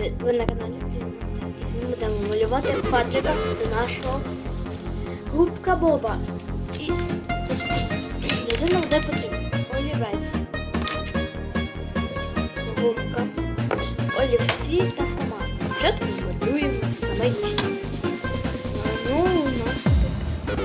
Ви на каналі Плінця. І сьогодні будемо малювати паджика до нашого губка Боба. І людина буде потрібно. Олівець. Губка. Олівці та фломастер. Спочатку малюємо в самий. Ну, у нас тут.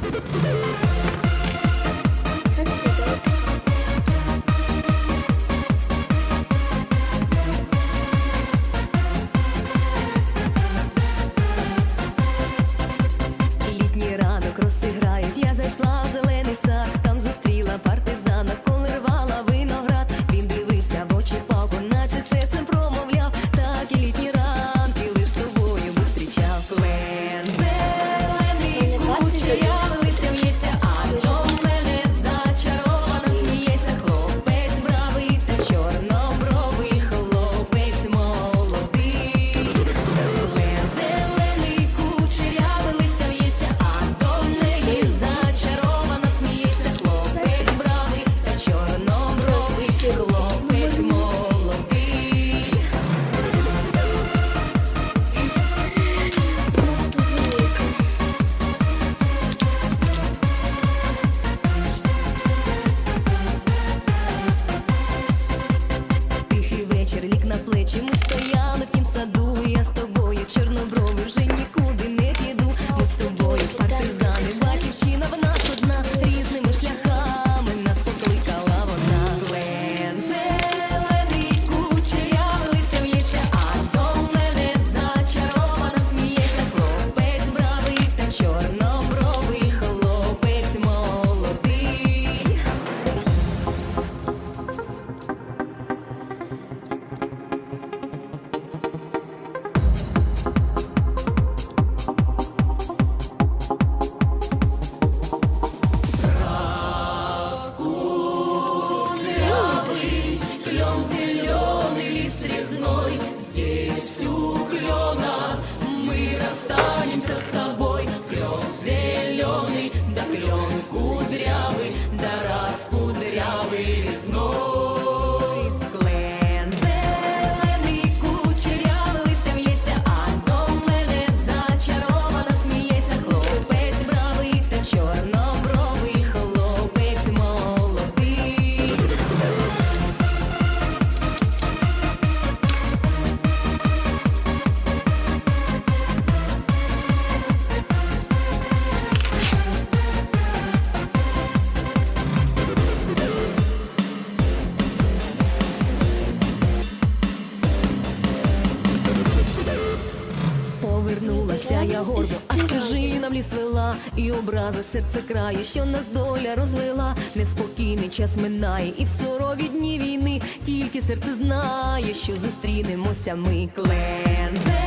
вона за серце крає, що нас доля розвела, неспокійний час минає, і в сурові дні війни тільки серце знає, що зустрінемося ми клензе.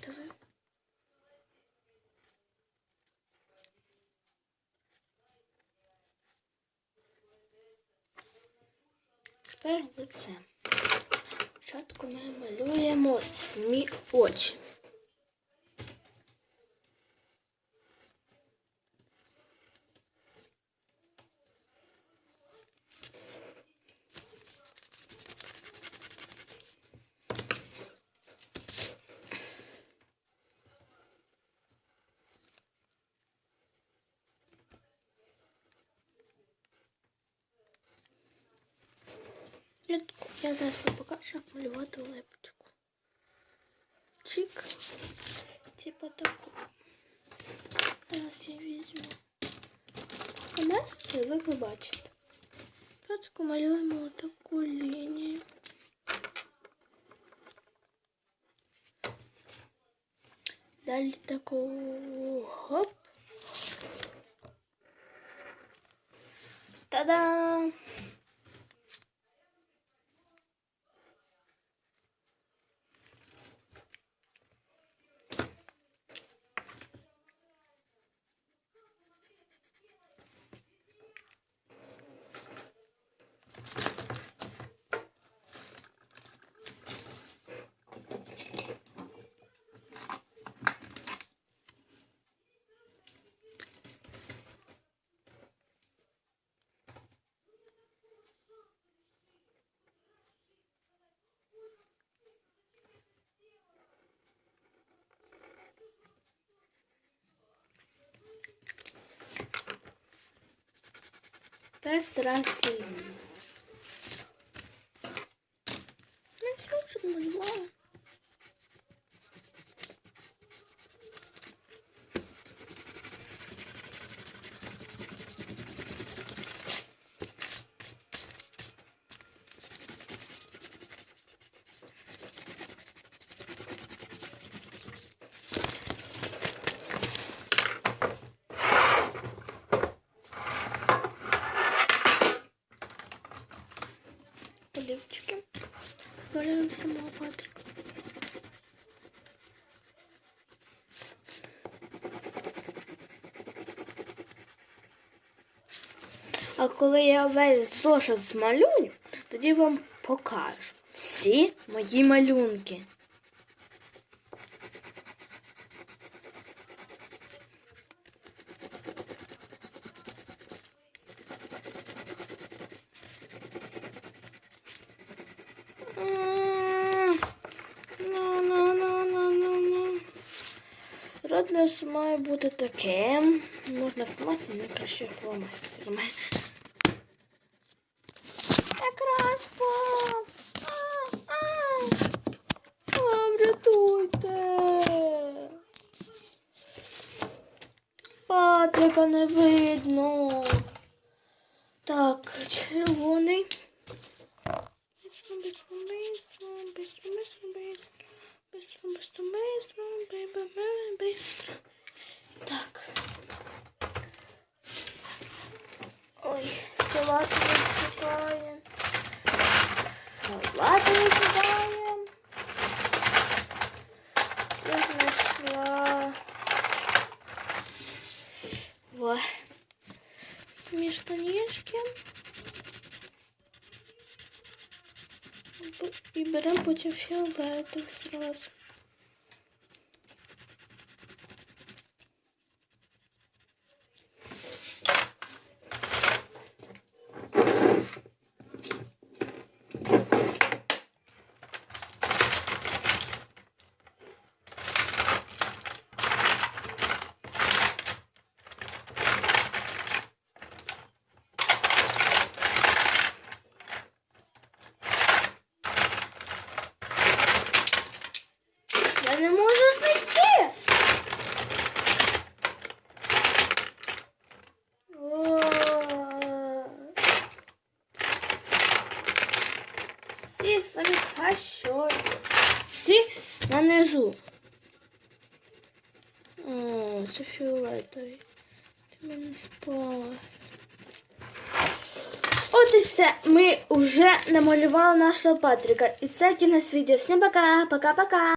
фіолетовим. Тепер лице. Спочатку ми малюємо самі очі. ляльку. Я сейчас вам покажу, як малювати лепочку. Чик. Типа таку. Зараз я візьму. У нас це ви побачите. Просто малюємо такую линию. Далі таку хоп, Та-дам! Restauracje. No i się uczymy, Малюємо Патрик. А коли я весь зошит змалюю, тоді вам покажу всі мої малюнки. Родлес має бути таким. Можна фломастером, але краще фломастером. Якраз! Врятуйте! Патрика не видно. Так, червоний. Бич, бич, бич, бич, бич, бич, бич. Быстро, быстро, быстро, быстро, быстро. Так. Ой, салат высыпаем. Салат высыпаем. Я нашла. Во. Смешнешки. І беремо потім фіолетовий зразу. не можу знайти. О. Всі самі кращої. Всі нанизу. О, це фіолетовий. Ти мене спас. От і все. Ми вже намалювали нашого Патрика. І це кінець відео. Всім пока, пока-пока.